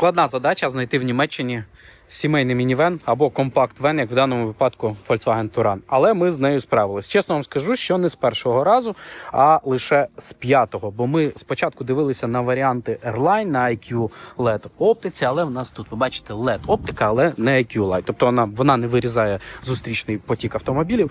Складна задача знайти в Німеччині сімейний мінівен або компакт-вен, як в даному випадку Volkswagen Touran. Але ми з нею справились. Чесно вам скажу, що не з першого разу, а лише з п'ятого. Бо ми спочатку дивилися на варіанти Airline на IQ LED оптиці, але в нас тут ви бачите LED оптика, але не IQ Light. Тобто вона, вона не вирізає зустрічний потік автомобілів.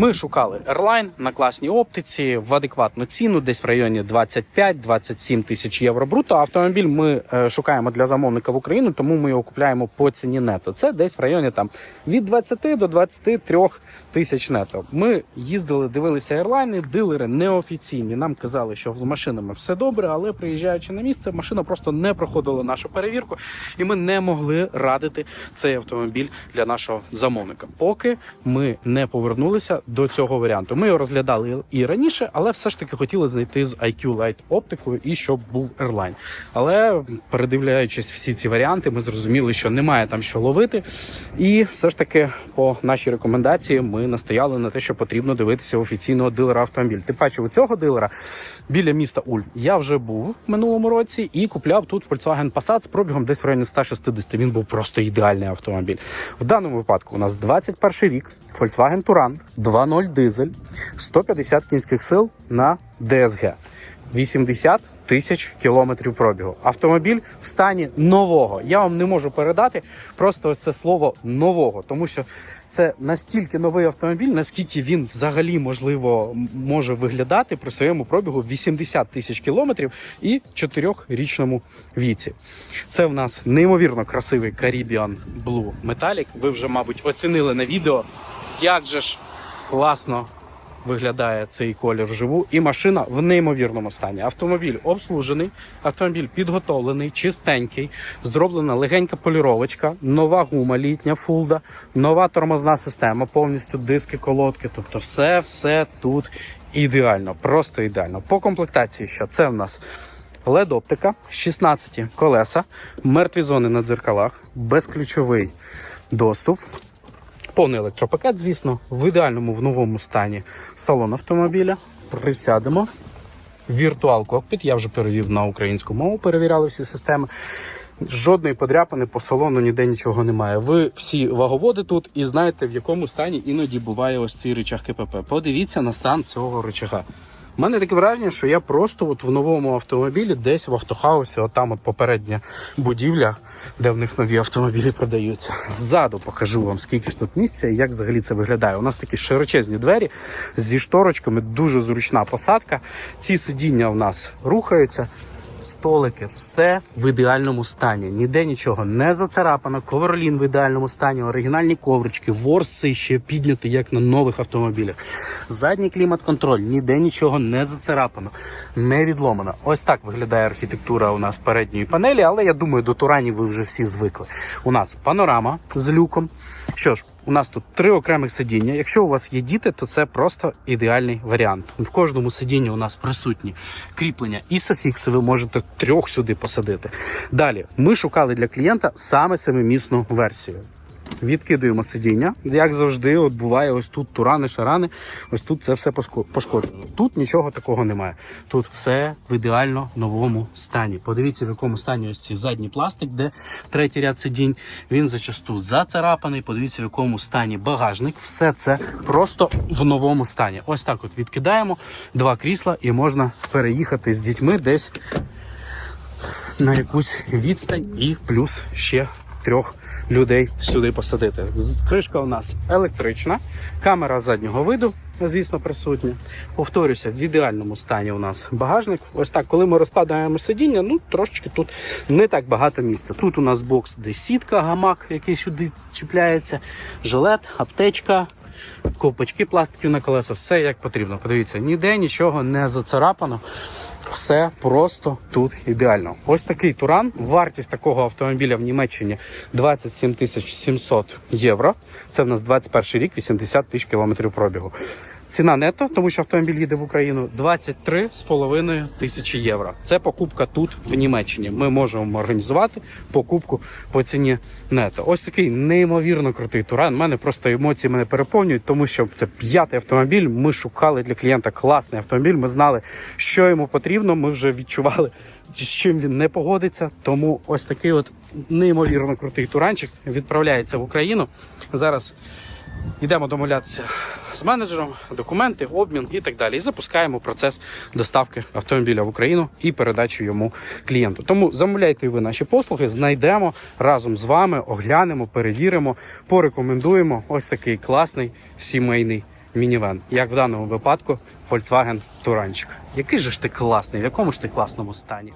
Ми шукали Airline на класній оптиці в адекватну ціну, десь в районі 25-27 тисяч євро бруто. Автомобіль ми е, шукаємо для замовника в Україну, тому ми його купляємо по ціні нето. Це десь в районі там від 20 до 23 тисяч нето. Ми їздили, дивилися Airline, дилери неофіційні. Нам казали, що з машинами все добре, але приїжджаючи на місце, машина просто не проходила нашу перевірку, і ми не могли радити цей автомобіль для нашого замовника. Поки ми не повернулися до цього варіанту. Ми його розглядали і раніше, але все ж таки хотіли знайти з IQ Light оптикою і щоб був Airline. Але передивляючись всі ці варіанти, ми зрозуміли, що немає там що ловити. І все ж таки, по нашій рекомендації, ми настояли на те, що потрібно дивитися офіційного дилера автомобіль. Ти бачив у цього дилера біля міста Уль. Я вже був в минулому році і купляв тут Volkswagen Passat з пробігом десь в районі 160. Він був просто ідеальний автомобіль. В даному випадку у нас 21 рік. Volkswagen Touran 2.0 дизель, 150 кінських сил на DSG, 80 тисяч кілометрів пробігу. Автомобіль в стані нового. Я вам не можу передати просто ось це слово нового, тому що це настільки новий автомобіль, наскільки він взагалі можливо може виглядати при своєму пробігу 80 тисяч кілометрів і 4-річному віці. Це в нас неймовірно красивий Caribbean Blue Metallic. Ви вже, мабуть, оцінили на відео, як же ж класно виглядає цей колір вживу. І машина в неймовірному стані. Автомобіль обслужений, автомобіль підготовлений, чистенький, зроблена легенька поліровочка, нова гума літня фулда, нова тормозна система, повністю диски, колодки. Тобто, все, все тут ідеально, просто ідеально. По комплектації, що це в нас. LED-оптика, 16 колеса, мертві зони на дзеркалах, безключовий доступ, повний електропакет, звісно, в ідеальному в новому стані салон автомобіля. Присядемо. Віртуал кокпіт, я вже перевів на українську мову, перевіряли всі системи. Жодної подряпини по салону ніде нічого немає. Ви всі ваговоди тут і знаєте, в якому стані іноді буває ось цей речах КПП. Подивіться на стан цього рычага. У мене таке враження, що я просто от в новому автомобілі, десь в автохаусі, отам от попередня будівля, де в них нові автомобілі продаються. Ззаду покажу вам, скільки ж тут місця і як взагалі це виглядає. У нас такі широчезні двері зі шторочками, дуже зручна посадка. Ці сидіння у нас рухаються. Столики, все в ідеальному стані. Ніде нічого не зацарапано. Коверлін в ідеальному стані, оригінальні коврички, ворс цей ще піднятий, як на нових автомобілях. Задній клімат-контроль, ніде нічого не зацарапано, не відломано. Ось так виглядає архітектура у нас передньої панелі, але я думаю, до туранів ви вже всі звикли. У нас панорама з люком. Що ж, у нас тут три окремих сидіння. Якщо у вас є діти, то це просто ідеальний варіант. В кожному сидінні у нас присутні кріплення і софікси. Ви можете трьох сюди посадити. Далі ми шукали для клієнта саме семимісну версію. Відкидуємо сидіння. Як завжди, от буває ось тут турани, шарани. Ось тут це все пошкоджено. Тут нічого такого немає. Тут все в ідеально новому стані. Подивіться, в якому стані ось цей задній пластик, де третій ряд сидінь. Він зачасту зацарапаний. Подивіться, в якому стані багажник. Все це просто в новому стані. Ось так от відкидаємо два крісла і можна переїхати з дітьми десь на якусь відстань і плюс ще трьох людей сюди посадити. Кришка у нас електрична, камера заднього виду, звісно, присутня. Повторюся, в ідеальному стані у нас багажник. Ось так, коли ми розкладаємо сидіння, ну трошечки тут не так багато місця. Тут у нас бокс, де сітка, гамак, який сюди чіпляється, жилет, аптечка. Ковпачки пластиків на колеса, все як потрібно. Подивіться, ніде нічого не зацарапано. Все просто тут ідеально. Ось такий туран. Вартість такого автомобіля в Німеччині 27 тисяч 700 євро. Це в нас 21 рік, 80 тисяч кілометрів пробігу. Ціна нетто, тому що автомобіль їде в Україну 23,5 тисячі євро. Це покупка тут, в Німеччині. Ми можемо організувати покупку по ціні нетто. Ось такий неймовірно крутий туран. У мене просто емоції мене переповнюють, тому що це п'ятий автомобіль. Ми шукали для клієнта класний автомобіль. Ми знали, що йому потрібно. Ми вже відчували, з чим він не погодиться. Тому ось такий от неймовірно крутий туранчик відправляється в Україну. Зараз Йдемо домовлятися з менеджером, документи, обмін і так далі. І запускаємо процес доставки автомобіля в Україну і передачі йому клієнту. Тому замовляйте ви наші послуги, знайдемо разом з вами, оглянемо, перевіримо, порекомендуємо ось такий класний сімейний мінівен. Як в даному випадку Volkswagen Туранчик. Який же ж ти класний, в якому ж ти класному стані?